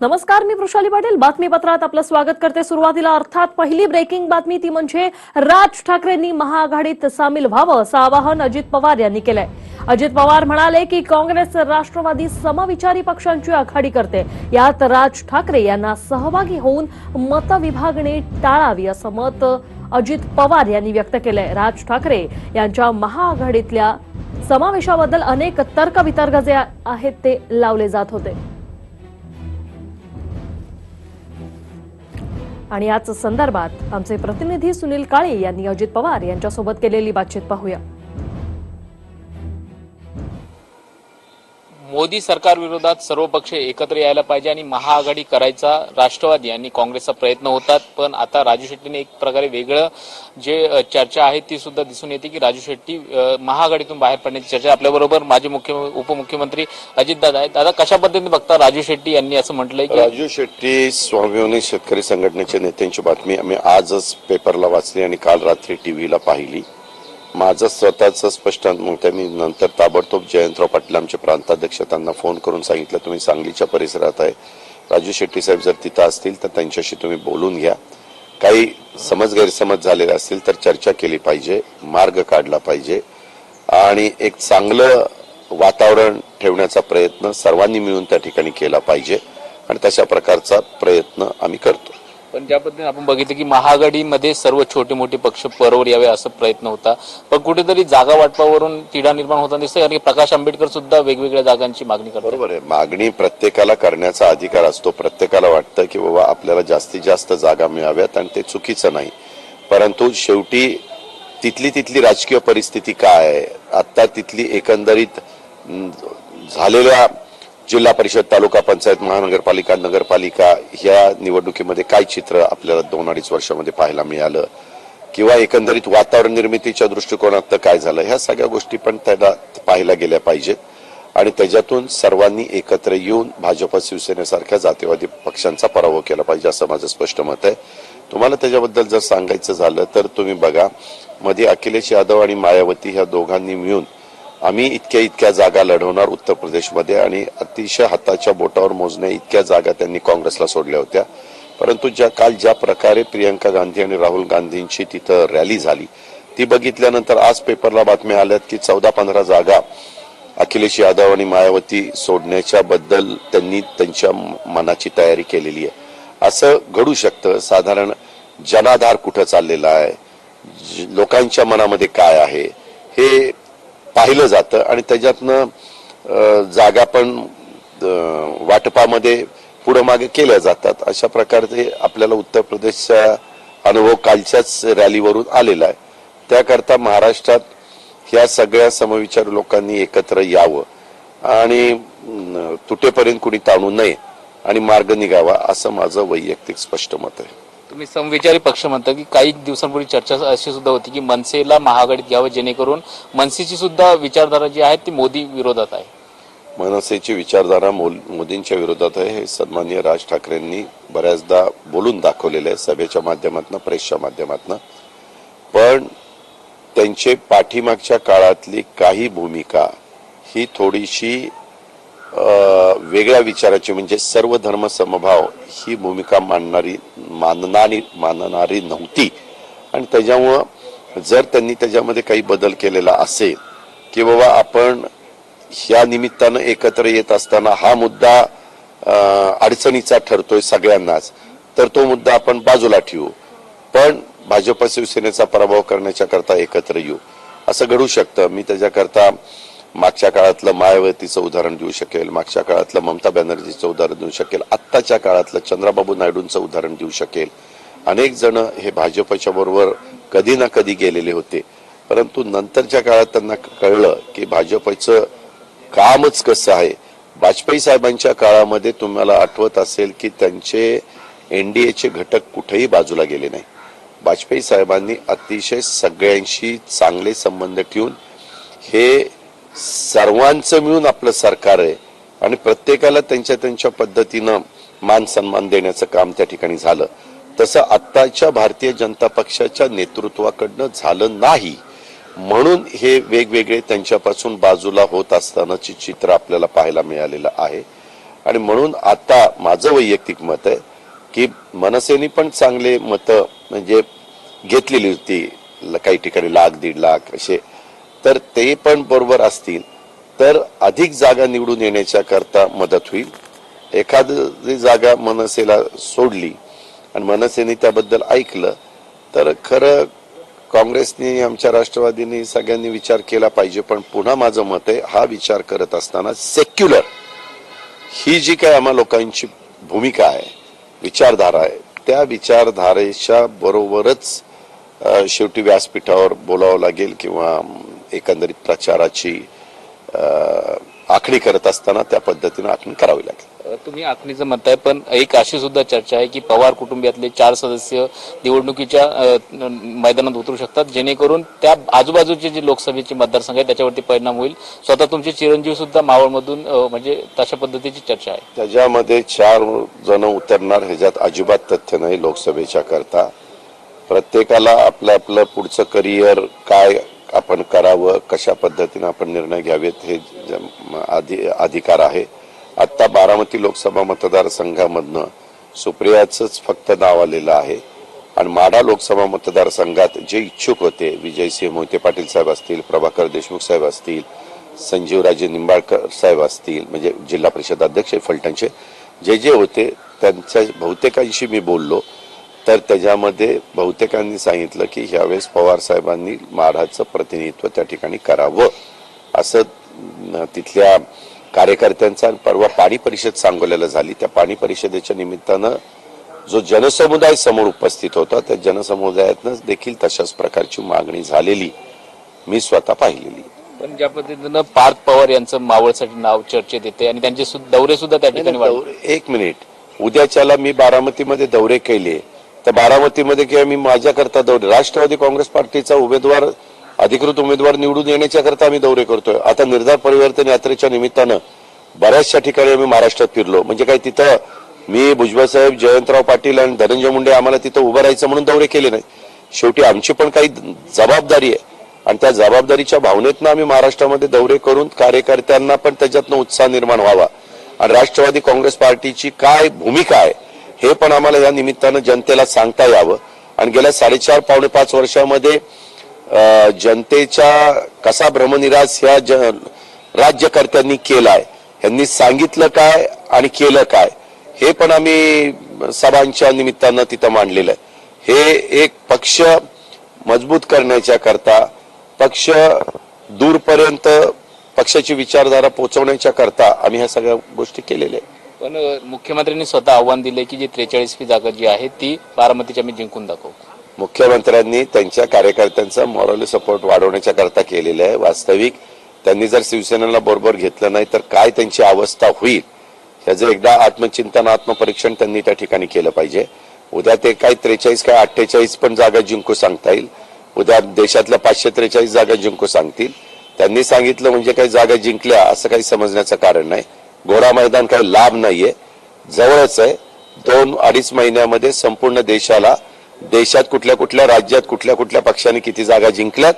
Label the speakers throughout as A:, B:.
A: नमस्कार मी वृषाली पाटील. बातमीपत्रात आपलं स्वागत करते सुरुवातीला. अर्थात पहिली ब्रेकिंग बातमी ती म्हणजे राज ठाकरेंनी महाआघाडीत सामील व्हावं असं आवाहन अजित पवार यांनी केलंय. अजित पवार म्हणाले की काँग्रेस राष्ट्रवादी समविचारी पक्षांची आघाडी करते. यात राज ठाकरे यांना सहभागी होऊन मतविभागणी टाळावी असं मत अजित पवार यांनी व्यक्त केलंय. राज ठाकरे यांच्या महाआघाडीतल्या समावेशाबद्दल अनेक तर्कवितर्क जे आहेत ते लावले जात होते. आणि याच संदर्भात आमचे प्रतिनिधी सुनील काळे यांनी अजित पवार यांच्यासोबत केलेली बातचीत पाहूया.
B: मोदी सरकार विरोधात सर्व पक्ष एकत्र यायला पाहिजे आणि महाआघाडी करायचा राष्ट्रवादी आणि काँग्रेसचा प्रयत्न होतात. पण आता राजू शेट्टीने एक प्रकारे वेगळं जे चर्चा आहे ती सुद्धा दिसून येते की राजू शेट्टी महाआघाडीतून बाहेर पडण्याची चर्चा आपल्याबरोबर माजी मुख्य उपमुख्यमंत्री अजितदादा आहेत. दादा कशा पद्धतीने बघता राजू शेट्टी यांनी असं म्हटलंय की
C: राजू शेट्टी स्वाभिमानी शेतकरी संघटनेच्या नेत्यांची बातमी आम्ही आजच पेपरला वाचली आणि काल रात्री टीव्हीला पाहिली. माझं स्वतःचं स्पष्ट मग त्यांनी नंतर ताबडतोब जयंतराव पाटील आमचे प्रांताध्यक्ष त्यांना फोन करून सांगितलं. तुम्ही सांगलीच्या परिसरात आहे. राजू शेट्टी साहेब जर तिथं असतील तर त्यांच्याशी तुम्ही बोलून घ्या. काही समज गैरसमज झालेले असतील तर चर्चा केली पाहिजे मार्ग काढला पाहिजे. आणि एक चांगलं वातावरण ठेवण्याचा प्रयत्न सर्वांनी मिळून त्या ठिकाणी केला पाहिजे. आणि तशा प्रकारचा प्रयत्न आम्ही करतो.
B: पण ज्या पद्धतीने आपण बघितलं की महाआघाडीमध्ये सर्व छोटे मोठे पक्ष परवर यावे असा प्रयत्न होता. पण कुठेतरी जागा वाटपावरून तिढा निर्माण होताना दिसतंय कारण की प्रकाश आंबेडकर सुद्धा वेगवेगळ्या जागांची मागणी करतात.
C: बरोबर आहे. मागणी प्रत्येकाला करण्याचा अधिकार असतो. प्रत्येकाला वाटतं की बाबा आपल्याला जास्तीत जास्त जागा मिळाव्यात आणि ते चुकीचं नाही. परंतु शेवटी तिथली तिथली राजकीय परिस्थिती काय आहे? आत्ता तिथली एकंदरीत झालेल्या जिल्हा परिषद तालुका पंचायत महानगरपालिका नगरपालिका ह्या निवडणुकीमध्ये काय चित्र आपल्याला दोन अडीच वर्षामध्ये पाहायला मिळालं? किंवा एकंदरीत वातावरण निर्मितीच्या दृष्टिकोनात काय झालं? ह्या सगळ्या गोष्टी पण त्याला पाहायला गेल्या पाहिजेत आणि त्याच्यातून सर्वांनी एकत्र येऊन भाजप शिवसेनेसारख्या जातीवादी पक्षांचा पराभव केला पाहिजे असं माझं स्पष्ट मत आहे. तुम्हाला त्याच्याबद्दल जर सांगायचं झालं तर तुम्ही बघा मध्ये अखिलेश यादव आणि मायावती ह्या दोघांनी मिळून आम्ही इतक्या इतक्या जागा लढवणार उत्तर प्रदेशमध्ये आणि अतिशय हाताच्या बोटावर मोजण्या इतक्या जागा त्यांनी काँग्रेसला सोडल्या होत्या. परंतु ज्या काल ज्या प्रकारे प्रियंका गांधी आणि राहुल गांधींची तिथं रॅली झाली ती बघितल्यानंतर आज पेपरला बातम्या आल्यात की चौदा पंधरा जागा अखिलेश यादव आणि मायावती सोडण्याच्या बद्दल त्यांनी त्यांच्या मनाची तयारी केलेली आहे. असं घडू शकतं. साधारण जनाधार कुठं चाललेला आहे? लोकांच्या मनामध्ये काय आहे? हे पाहिलं जातं आणि त्याच्यातनं जागा पण वाटपामध्ये पुढं मागे केल्या जातात. अशा प्रकारचे आपल्याला उत्तर प्रदेशचा अनुभव कालच्याच रॅलीवरून आलेला आहे. त्याकरता महाराष्ट्रात ह्या सगळ्या समविचार लोकांनी एकत्र यावं आणि तुटेपर्यंत कुणी ताणू नये आणि मार्ग निघावा असं माझं वैयक्तिक स्पष्ट मत आहे.
B: तुम्ही समविचारी पक्ष म्हणता की काही दिवसांपूर्वी चर्चा अशी सुद्धा होती की मनसेला महाआघाडीत घ्यावं जेणेकरून मनसेची सुद्धा विचारधारा जी आहे ती मोदी विरोधात आहे.
C: मनसेची विचारधारा मोल- मोदींच्या विरोधात आहे हे सन्माननीय राज ठाकरेंनी बऱ्याचदा बोलून दाखवलेलं आहे सभेच्या माध्यमातून प्रेसच्या माध्यमातून. पण त्यांचे पाठीमागच्या काळातली काही भूमिका ही थोडीशी वेगळ्या विचाराची म्हणजे सर्व धर्म समभाव ही भूमिका मांडणारी मानणारी मानणारी नव्हती. आणि त्याच्यामुळं जर त्यांनी त्याच्यामध्ये काही बदल केलेला असेल की बाबा आपण ह्या निमित्तानं एकत्र येत असताना हा मुद्दा अडचणीचा ठरतोय सगळ्यांनाच तर तो मुद्दा आपण बाजूला ठेवू. पण भाजप शिवसेनेचा पराभव करण्याच्या करता एकत्र येऊ. असं घडू शकतं. मी त्याच्याकरता मागच्या काळातलं मायावतीचं उदाहरण देऊ शकेल मागच्या काळातलं ममता बॅनर्जीचं उदाहरण देऊ शकेल आत्ताच्या काळातलं चंद्राबाबू नायडूंचं उदाहरण देऊ शकेल. अनेक जण हे भाजपच्या बरोबर कधी ना कधी गेलेले होते. परंतु नंतरच्या काळात त्यांना कळलं की भाजपचं कामच कसं आहे. वाजपेयी साहेबांच्या काळामध्ये तुम्हाला आठवत असेल की त्यांचे एनडीएचे घटक कुठेही बाजूला गेले नाही. वाजपेयी साहेबांनी अतिशय सगळ्यांशी चांगले संबंध ठेवून हे सर्वांचं मिळून आपलं सरकार आहे. आणि प्रत्येकाला त्यांच्या त्यांच्या पद्धतीनं मान सन्मान देण्याचं काम त्या ठिकाणी झालं. तसं आत्ताच्या भारतीय जनता पक्षाच्या नेतृत्वाकडनं झालं नाही. म्हणून हे वेगवेगळे त्यांच्यापासून बाजूला होत असतानाचे चित्र आपल्याला पाहायला मिळालेलं आहे. आणि म्हणून आता माझं वैयक्तिक मत आहे की मनसेने पण चांगले मतं म्हणजे घेतलेली होती. काही ठिकाणी लाख दीड लाख असे तर ते पण बरोबर असतील. तर अधिक जागा निवडून येण्याच्या करता मदत होईल. एखादी जागा मनसेला सोडली आणि मनसेने त्याबद्दल ऐकलं तर खरं काँग्रेसनी आमच्या राष्ट्रवादीने सगळ्यांनी विचार केला पाहिजे पण पुन्हा माझं मत आहे हा विचार करत असताना सेक्युलर ही जी काय आम्हा लोकांची भूमिका आहे विचारधारा आहे त्या विचारधारेच्या बरोबरच शेवटी व्यासपीठावर बोलावं लागेल किंवा एकंदरीत प्रचाराची आखणी करत असताना त्या पद्धतीनं आखणी करावी लागेल.
B: तुम्ही आखणीचं म्हणताय पण एक अशी सुद्धा चर्चा आहे की पवार कुटुंबियातले चार सदस्य निवडणुकीच्या मैदानात उतरू शकतात जेणेकरून त्या आजूबाजूचे जे लोकसभेचे मतदारसंघ आहेत त्याच्यावरती परिणाम होईल. स्वतः तुमचे चिरंजीव सुद्धा मावळमधून म्हणजे तशा पद्धतीची चर्चा आहे.
C: त्याच्यामध्ये चार जण उतरणार ह्याच्यात अजिबात तथ्य नाही लोकसभेच्या करता. प्रत्येकाला आपलं आपलं पुढचं करिअर काय आपण करावं कशा पद्धतीनं आपण निर्णय घ्यावेत हे ज- अधिकार आहे. आत्ता बारामती लोकसभा मतदारसंघामधनं सुप्रियाचंच फक्त नाव आलेलं आहे. आणि माढा लोकसभा मतदारसंघात जे इच्छुक होते विजयसिंह मोहिते पाटील साहेब असतील प्रभाकर देशमुख साहेब असतील संजीवराजे निंबाळकर साहेब असतील म्हणजे जिल्हा परिषद अध्यक्ष फलटणचे जे जे होते त्यांच्या बहुतेकांशी मी बोललो. तर त्याच्यामध्ये बहुतेकांनी सांगितलं की ह्यावेळेस पवार साहेबांनी माढाचं प्रतिनिधित्व त्या ठिकाणी करावं. असं तिथल्या कार्यकर्त्यांचा परवा पाणी परिषद सांगोल्याला झाली. त्या पाणी परिषदेच्या निमित्तानं जो जनसमुदाय समोर उपस्थित होता त्या जनसमुदायातनं देखील तशाच प्रकारची मागणी झालेली. मी स्वतः पाहिलेली.
B: पण ज्या पद्धतीनं पार्थ पवार यांचं मावळसाठी नाव चर्चेत येते आणि त्यांचे दौरे सुद्धा त्या ठिकाणी
C: एक मिनिट. उद्याच्याला मी बारामतीमध्ये दौरे केले. तर बारामतीमध्ये किंवा मी माझ्याकरता दौरे राष्ट्रवादी काँग्रेस पार्टीचा उमेदवार अधिकृत उमेदवार निवडून येण्याच्या करता आम्ही दौरे करतोय. आता निर्धार परिवर्तन यात्रेच्या निमित्तानं बऱ्याचशा ठिकाणी आम्ही महाराष्ट्रात फिरलो. म्हणजे काय तिथं मी भुजबळ साहेब जयंतराव पाटील आणि धनंजय मुंडे आम्हाला तिथं उभं राहायचं म्हणून दौरे केले नाही. शेवटी आमची पण काही जबाबदारी आहे. आणि त्या जबाबदारीच्या भावनेतनं आम्ही महाराष्ट्रामध्ये दौरे करून कार्यकर्त्यांना पण त्याच्यातनं उत्साह निर्माण व्हावा. आणि राष्ट्रवादी काँग्रेस पार्टीची काय भूमिका आहे हे पण आम्हाला या निमित्तानं जनतेला सांगता यावं. आणि गेल्या साडेचार पावणे पाच वर्षामध्ये जनतेचा जनतेच्या कसा भ्रमनिरास ह्या ज- राज्यकर्त्यांनी केलाय यांनी सांगितलं काय आणि केलं काय हे पण आम्ही सभांच्या निमित्तानं तिथं मांडलेलं आहे. हे एक पक्ष मजबूत करण्याच्या करता पक्ष दूरपर्यंत पक्षाची विचारधारा पोहोचवण्याच्या करता आम्ही ह्या सगळ्या गोष्टी केलेल्या आहेत.
B: पण मुख्यमंत्र्यांनी स्वतः आव्हान दिले की जी त्रेचाळीसवी जागा जी आहे ती बारामतीची आम्ही जिंकून दाखवू.
C: मुख्यमंत्र्यांनी त्यांच्या कार्यकर्त्यांचा मॉरल सपोर्ट वाढवण्याच्या करता केलेलं आहे. वास्तविक त्यांनी जर शिवसेनेला बरोबर घेतलं नाही तर काय त्यांची अवस्था होईल? ह्याचं एकदा आत्मचिंतन आत्मपरीक्षण त्यांनी त्या ठिकाणी केलं पाहिजे. उद्या ते काय त्रेचाळीस काय अठ्ठेचाळीस पण जागा जिंकू सांगता येईल. उद्या देशातल्या पाचशे त्रेचाळीस जागा जिंकू सांगतील. त्यांनी सांगितलं म्हणजे काही जागा जिंकल्या असं काही समजण्याचं कारण नाही. घोडा मैदान काही लाभ नाहीये. जवळच आहे. दोन अडीच महिन्यामध्ये संपूर्ण देशाला देशात कुठल्या कुठल्या राज्यात कुठल्या कुठल्या पक्षांनी किती जागा जिंकल्यात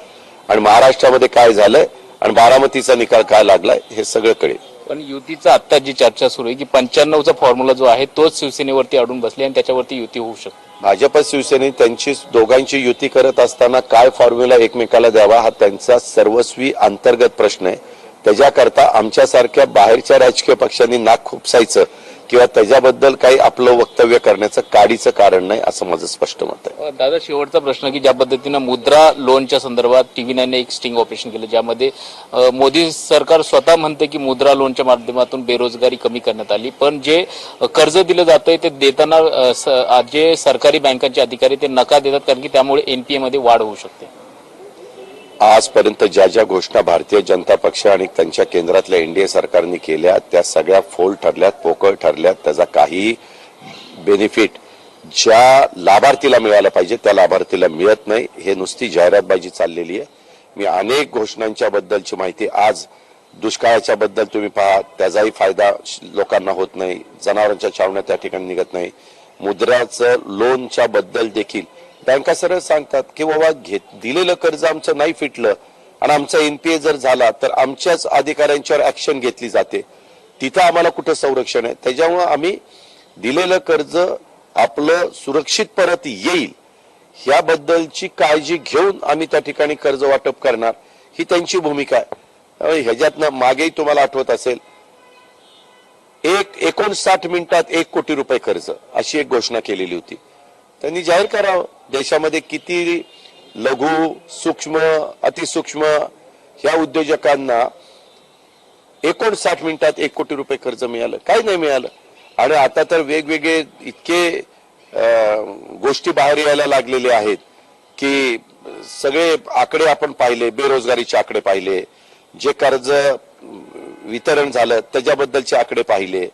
C: आणि महाराष्ट्रामध्ये काय झालंय आणि बारामतीचा निकाल काय लागलाय हे सगळं कळेल.
B: पण युतीचा आता जी चर्चा सुरू आहे की पंच्याण्णवचा फॉर्म्युला जो आहे तोच शिवसेनेवरती अडून बसले आणि त्याच्यावरती युती होऊ शकते.
C: भाजप शिवसेने त्यांची दोघांची युती करत असताना काय फॉर्म्युला एकमेकाला द्यावा हा त्यांचा सर्वस्वी अंतर्गत प्रश्न आहे. त्याच्याकरता आमच्यासारख्या बाहेरच्या राजकीय पक्षांनी नाक खुपसायचं किंवा त्याच्याबद्दल काही आपलं वक्तव्य करण्याचं काडीचं कारण नाही असं माझं स्पष्ट मत आहे.
B: दादा शेवटचा प्रश्न की ज्या पद्धतीनं मुद्रा लोनच्या संदर्भात टीव्ही नाईनने एक स्टिंग ऑपरेशन केलं ज्यामध्ये मोदी सरकार स्वतः म्हणते की मुद्रा लोनच्या माध्यमातून बेरोजगारी कमी करण्यात आली पण जे कर्ज दिलं जातंय ते देताना स- जे सरकारी बँकांचे अधिकारी ते नकार देतात कारण की त्यामुळे एनपीए मध्ये वाढ होऊ शकते.
C: आजपर्यंत ज्या ज्या घोषणा भारतीय जनता पक्ष आणि त्यांच्या केंद्रातल्या एनडीए सरकारने केल्या त्या सगळ्या फोल ठरल्यात पोकळ ठरल्यात. त्याचा काही बेनिफिट ज्या लाभार्थीला मिळायला पाहिजे त्या लाभार्थीला मिळत नाही. हे नुसती जाहिरातबाजी चाललेली आहे. मी अनेक घोषणांच्या बद्दलची माहिती आज दुष्काळाच्या बद्दल तुम्ही पहा. त्याचाही फायदा लोकांना होत नाही. जनावरांच्या छावण्या त्या ठिकाणी निघत नाही. मुद्राचं लोनच्या बद्दल देखील बँका सरळ सांगतात की बाबा घेत दिलेलं कर्ज आमचं नाही फिटलं आणि आमचा एनपीए जर झाला तर आमच्याच अधिकाऱ्यांच्यावर ऍक्शन घेतली जाते. तिथं आम्हाला कुठं संरक्षण आहे? त्याच्यामुळं आम्ही दिलेलं कर्ज आपलं सुरक्षित परत येईल ह्याबद्दलची काळजी घेऊन आम्ही त्या ठिकाणी कर्ज वाटप करणार. ही त्यांची भूमिका आहे. ह्याच्यातनं मागेही तुम्हाला आठवत असेल एक एकोणसाठ मिनिटात एक कोटी रुपये कर्ज अशी एक घोषणा केलेली होती. त्यांनी जाहीर करावं. देशामध्ये किती लघु सूक्ष्म अतिसूक्ष्म ह्या उद्योजकांना एकोणसाठ मिनिटात एक कोटी रुपये कर्ज मिळालं. काही नाही मिळालं. आणि आता तर वेगवेगळे इतके गोष्टी बाहेर यायला लागलेले आहेत की सगळे आकडे आपण पाहिले बेरोजगारीचे आकडे पाहिले जे कर्ज वितरण झालं त्याच्याबद्दलचे आकडे पाहिले.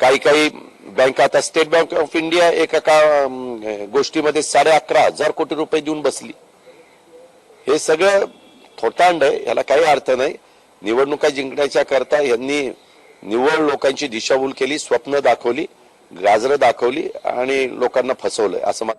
C: काही काही बँक आता स्टेट बँक ऑफ इंडिया एका गोष्टीमध्ये साडे अकरा हजार कोटी रुपये देऊन बसली. हे सगळं थोटांड आहे याला काही अर्थ नाही. निवडणुका जिंकण्याच्या करता यांनी निवड लोकांची दिशाभूल केली स्वप्न दाखवली गाजरं दाखवली आणि लोकांना फसवलंय असं मा-